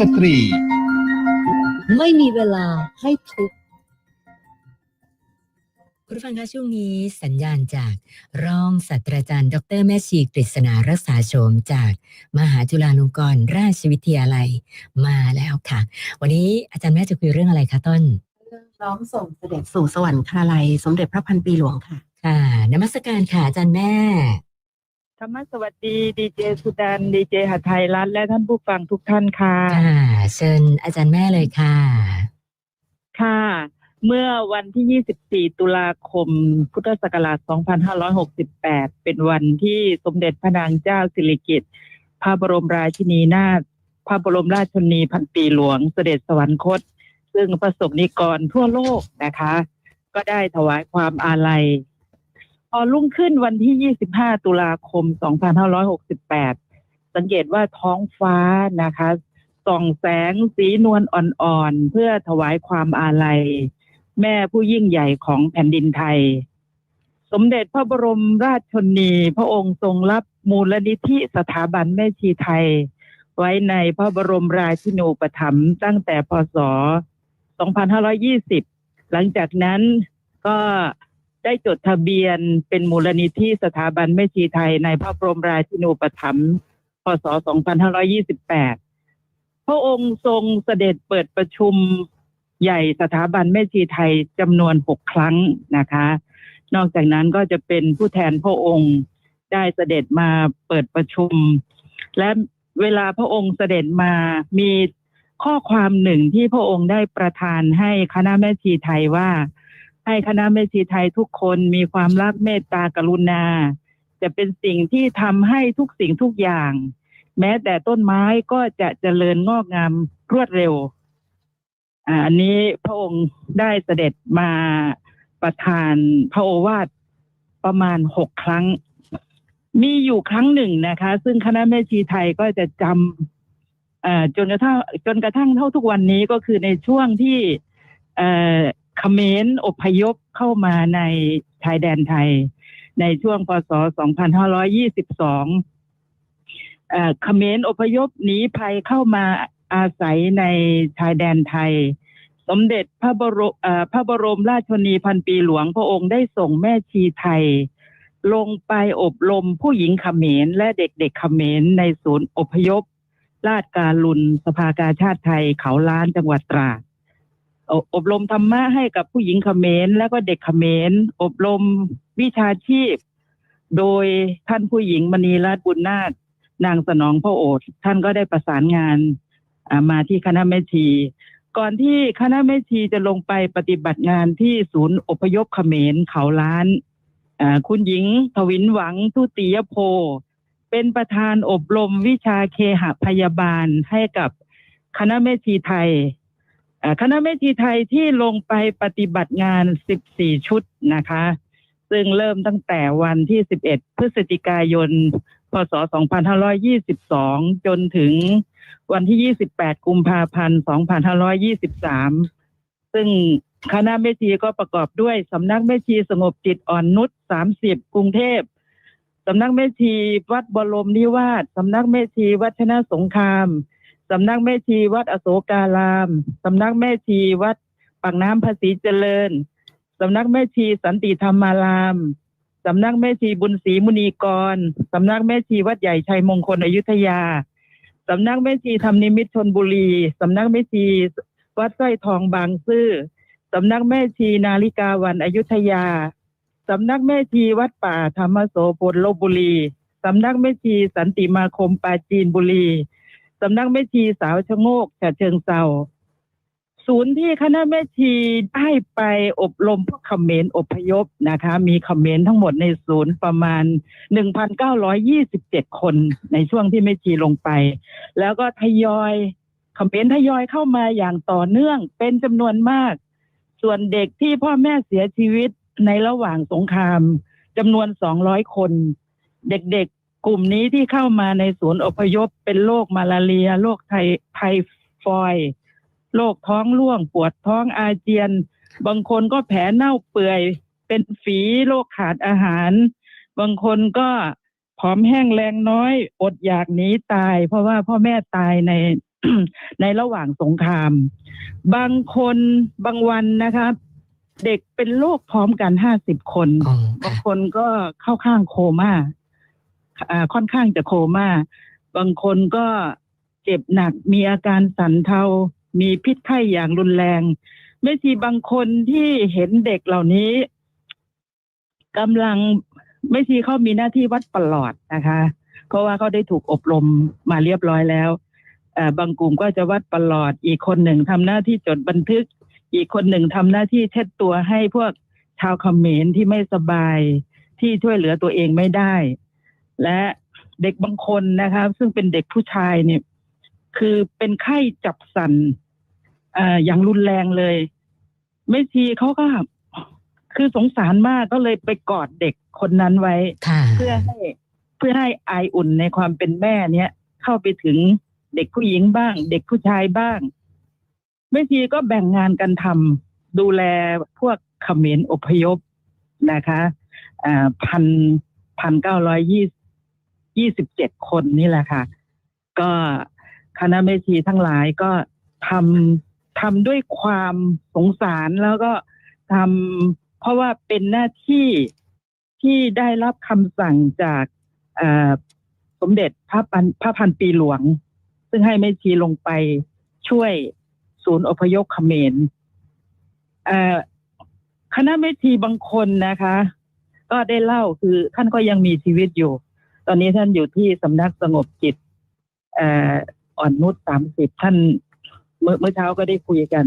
สตรี ไม่มีเวลาให้ทุกข์คุณผู้ฟังคะช่วงนี้สัญญาณจากรองศาสตราจารย์ ดรแม่ชีกฤษณารักษาโฉมจาก มหาจุฬาลงกรณราชวิทยาลัยมาแล้วค่ะ วันนี้อาจารย์แม่จะคุยเรื่องอะไรคะต้นน้อมส่งเสด็จสู่สวรรคาลัย สมเด็จพระพันปีหลวงค่ะ ค่ะนมัสการค่ะอาจารย์แม่ ธรรมสวัสดีดีเจสุดานดีเจหัไทยรัฐและท่านผู้ฟังทุกท่านค่ะค่ะเชิญอาจารย์แม่เลยค่ะ ค่ะ เมื่อวันที่ 24 ตุลาคม พุทธศักราช 2568 เป็นวันที่สมเด็จพระนางเจ้าสิริกิติ์พระบรมราชินีนาถพระบรมราชชนนีพันปีหลวงเสด็จสวรรคต ซึ่งประสบนิกรทั่วโลกนะคะ ก็ได้ถวายความอาลัย พอรุ่งขึ้นวันที่ 25 ตุลาคม 2568 สังเกตว่าท้องฟ้านะคะส่องแสงสีนวลอ่อนๆ เพื่อถวายความอาลัย แม่ผู้ยิ่งใหญ่ของแผ่นดินไทย สมเด็จพระบรมราชชนี พระองค์ทรงรับมูลนิธิสถาบันแม่ชีไทย ไว้ในพระบรมราชินูปถัมภ์ตั้งแต่พศ 2520 หลังจากนั้นก็ ได้จดทะเบียนเป็นมูลนิธิสถาบันแม่ชีไทยในพระบรมราชินูปถัมภ์พศ 2528 พระองค์ทรงเสด็จเปิดประชุมใหญ่สถาบันแม่ชีไทยจำนวนหกครั้งนะคะ นอกจากนั้นก็จะเป็นผู้แทนพระองค์ได้เสด็จมาเปิดประชุม และเวลาพระองค์เสด็จมามีข้อความหนึ่งที่พระองค์ได้ประทานให้คณะแม่ชีไทยว่า ให้คณะแม่ชีไทยทุกคนมีความรักเมตตากรุณา จะเป็นสิ่งที่ทำให้ทุกสิ่งทุกอย่าง แม้แต่ต้นไม้ก็จะเจริญงอกงามรวดเร็วอันนี้พระองค์ได้เสด็จมาประทานพระโอวาทประมาณหกครั้ง มีอยู่ครั้งหนึ่งนะคะ ซึ่งคณะแม่ชีไทยก็จะจำจนกระทั่งจนกระทั่งเท่าทุกวันนี้ก็คือในช่วงที่ เอ่อเขมรอพยพเข้ามาในชายแดนไทย ในช่วงพศ 2522เอ่อเขมรอพยพหนีภัยเข้ามาอาศัยในชายแดนไทย สมเด็จพระบรมพระบรมราชชนีพันปีหลวงพระองค์ได้ส่งแม่ชีไทย ลงไปอบรมผู้หญิงเขมรและเด็กๆเขมรในศูนย์อพยพลาดการุณสภากาชาติไทยเขาล้านจังหวัดตราด อบรมธรรมะให้กับผู้หญิงเขมรและก็เด็กเขมรอบรมวิชาชีพ โดยท่านผู้หญิงมณีรัตน์บุญนาคนางสนองพระโอษฐ์ท่านก็ได้ประสานงานมาที่คณะแม่ชีก่อนที่คณะแม่ชีจะลงไปปฏิบัติงานที่ศูนย์อพยพเขมรเขาล้านคุณหญิงทวินหวังทุติยโพ เป็นประธานอบรมวิชาเคหพยาบาลให้กับคณะแม่ชีไทย คณะแม่ชีไทยที่ลงไปปฏิบัติงาน 14 ชุดนะคะ ซึ่งเริ่มตั้งแต่วันที่ 11 พฤศจิกายน พศ 2522 จนถึงวันที่ 28 กุมภาพันธ์ 2523 ซึ่งคณะแม่ชีก็ประกอบด้วยสำนักแม่ชีสงบจิตอ่อนนุช30กรุงเทพสำนักแม่ชีวัดบรมนิวาสสำนักแม่ชีวัดชนะสงคราม สำนักแม่ชีวัดอโศการาม สำนักแม่ชีวัดปากน้ำภาษีเจริญ สำนักแม่ชีสันติธรรมาราม สำนักแม่ชีบุญศรีมุนีกร สำนักแม่ชีวัดใหญ่ชัยมงคลอยุธยา สำนักแม่ชีธรรมนิมิตชนบุรี สำนักแม่ชีวัดสร้อยทองบางซื่อ สำนักแม่ชีนาลิกาวันอยุธยา สำนักแม่ชีวัดป่าธรรมโสพลลบบุรี สำนักแม่ชีสันติมาคมปาจีนบุรี สำนักแม่ชีสาวชะโงกฉะเชิงเซาศูนย์ที่คณะแม่ชีได้ไปอบรมพวกเขมรอพยพนะคะ มีคอมเขมรทั้งหมดในศูนย์ประมาณ 1,927 คนในช่วงที่แม่ชีลงไป แล้วก็ทยอยคอมเขมรทยอยเข้ามาอย่างต่อเนื่องเป็นจำนวนมาก ส่วนเด็กที่พ่อแม่เสียชีวิตในระหว่างสงครามจำนวน 200 คน เด็ก กลุ่มนี้ที่เข้ามาในศูนย์อพยพเป็นโรคมาลาเรียโรคไทไทฟอยด์โรคท้องร่วง ปวดท้องอาเจียน บางคนก็แผลเน่าเปื่อย เป็นฝีโรคขาดอาหาร บางคนก็ผอมแห้งแรงน้อย อดอยากหนีตาย เพราะว่าพ่อแม่ตายในในระหว่างสงคราม บางคนบางวันนะครับ เด็กเป็นโรคพร้อมกันห้าสิบคนอ๋อบางค่ะคนก็เข้าข้างโคม่าอ่า ค่อนข้างจะโคม่า บางคนก็เจ็บหนักมีอาการสันเทา มีพิษไข้อย่างรุนแรงไม่ทีบางคนที่เห็นเด็กเหล่านี้กำลังไม่ทีเขามีหน้าที่วัดประหลอดนะคะ เพราะว่าเขาได้ถูกอบรมมาเรียบร้อยแล้วบางกลุ่มก็จะวัดประหลอด อีกคนหนึ่งทำหน้าที่จดบันทึก อีกคนหนึ่งทำหน้าที่เช็ดตัวให้พวกชาวเขมรที่ไม่สบายที่ช่วยเหลือตัวเองไม่ได้ และเด็กบางคนนะคะ ซึ่งเป็นเด็กผู้ชายเนี่ย คือเป็นไข้จับสันอ่าอย่างรุนแรงเลยไม่ทีเขาก็คือสงสารมากก็เลยไปกอดเด็กคนนั้นไว้ค่ะเพื่อให้เพื่อให้ไออุ่นในความเป็นแม่เนี้ยเข้าไปถึงเด็กผู้หญิงบ้าง เด็กผู้ชายบ้างแม่ทีก็แบ่งงานกันทำดูแลพวกเขมรอพยพนะคะอ่าพันพันเก้าร้อยยี่ ยี่สิบเจ็ดคนนี่แหละค่ะ ก็คณะแม่ชีทั้งหลายก็ทำทำด้วยความสงสารแล้วก็ทำเพราะว่าเป็นหน้าที่ที่ได้รับคำสั่งจากสมเด็จพระพันพระพันปีหลวง ซึ่งให้แม่ชีลงไปช่วยศูนย์อพยพเขมรคณะแม่ชีบางคนนะคะ ก็ได้เล่าคือท่านก็ยังมีชีวิตอยู่ ตอนนี้ท่านอยู่ที่สำนักสงบจิตเอ่ออ่อนนุชสามสิบท่านเมื่อเมื่อเช้าก็ได้คุยกัน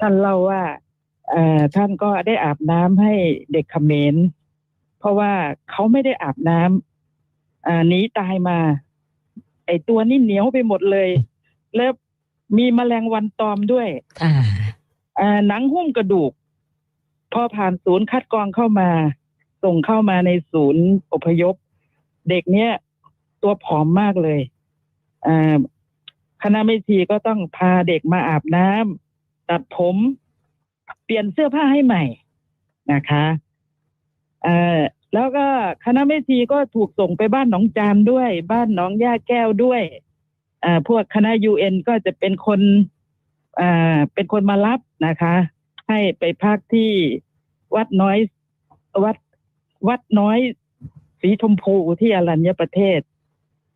ท่านเล่าว่าเอ่อท่านก็ได้อาบน้ำให้เด็กเขมรเพราะว่าเขาไม่ได้อาบน้ำอ่าหนีตายมา ไอตัวนี่เหนียวไปหมดเลย แล้วมีแมลงวันตอมด้วยค่ะอ่าหนังหุ้มกระดูก พอผ่านศูนย์คัดกรองเข้ามา ส่งเข้ามาในศูนย์อพยพ เด็กเนี้ยตัวผอมมากเลยคณะไม่ชีก็ต้องพาเด็กมาอาบน้ำตัดผม เปลี่ยนเสื้อผ้าให้ใหม่นะคะแล้วก็คณะไม่ชีก็ถูกส่งไปบ้านหนองจามด้วย บ้านหนองย่าแก้วด้วยพวกคณะยูเอ็นก็จะเป็นคนเป็นคนมารับนะคะ ให้ไปพักที่วัดน้อยวัดวัดน้อย สีชมพูที่อรัญญประเทศ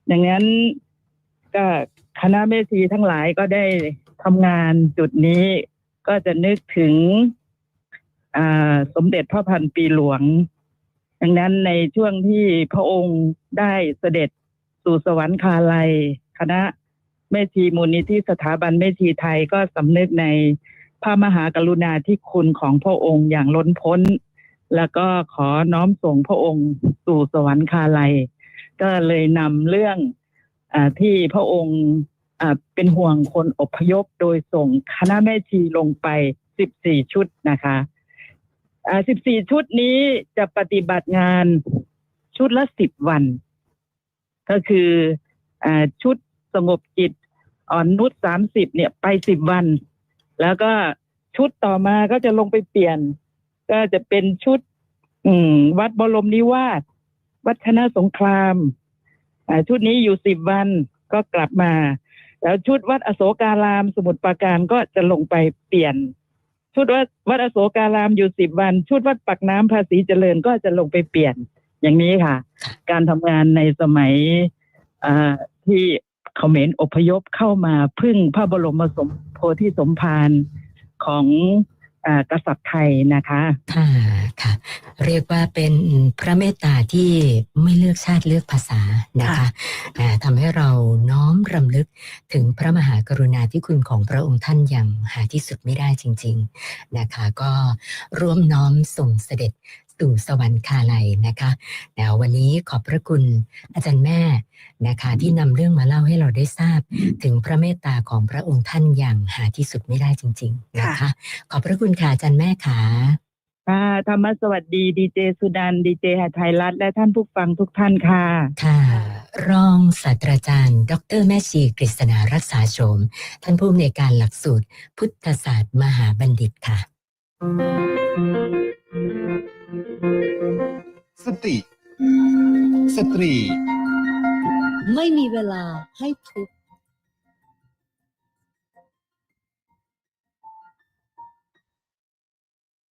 อย่างนั้นก็คณะเมธีทั้งหลายก็ได้ทำงานจุดนี้ก็จะนึกถึงสมเด็จพระพันปีหลวง ดังนั้นในช่วงที่พระองค์ได้เสด็จสู่สวรรคาลัย คณะแม่ชีมูลนิธิสถาบันแม่ชีไทยก็สำนึกในพระมหากรุณาธิคุณของพระองค์อย่างล้นพ้น แล้วก็ขอน้อมส่งพระองค์สู่สวรรคาลัย ก็เลยนำเรื่องอที่พระองค์เป็นห่วงคนอพยพโดยส่งคณะแม่ชีลงไป 14 ชุดนะคะอ่า14 ชุดนี้จะปฏิบัติงานชุดละ 10 วัน ก็คืออ่าชุดสงบจิตอ่อนนุช30 เนี่ยไป 10 วัน แล้วก็ชุดต่อมาก็จะลงไปเปลี่ยน ก็จะเป็นชุด อืม วัดบรมนิวาสวัดชนะสงครามชุดนี้อยู่สิบวันก็กลับมา แล้วชุดวัดอโศการาม สมุทรปราการก็จะลงไปเปลี่ยน ชุดวัดวัดอโศการามอยู่สิบวัน ชุดวัดปักน้ำภาษีเจริญก็จะลงไปเปลี่ยน อย่างนี้ค่ะ การทำงานในสมัยอที่เขมรอพยพเข้ามาพึ่งพระบรมสมโพธิสมภารของ กษัตริย์ไทยนะคะค่ะค่ะ เรียกว่าเป็นพระเมตตาที่ไม่เลือกชาติเลือกภาษานะคะอ่าทำให้เราน้อมรำลึกถึงพระมหากรุณาธิคุณของพระองค์ท่านอย่างหาที่สุดไม่ได้จริง ๆนะคะ ก็ร่วมน้อมส่งเสด็จ สู่สวรรคาลัยนะคะแล้ววันนี้ขอบพระคุณอาจารย์แม่นะคะ ที่นำเรื่องมาเล่าให้เราได้ทราบ ถึงพระเมตตาของพระองค์ท่านอย่างหาที่สุดไม่ได้จริง ๆ นะคะ ขอบพระคุณค่ะอาจารย์แม่ขาค่ะธรรมสวัสดีดีเจสุดันดีเจหาไทยรัฐ และท่านผู้ฟังทุกท่านค่ะ ค่ะ รองศาสตราจารย์ ดรแม่ชีกฤษณารักษาโฉมท่านผู้อำนวยการหลักสูตร พุทธศาสตร์มหาบัณฑิตค่ะ สติ สตรี ไม่มีเวลาให้ทุกข์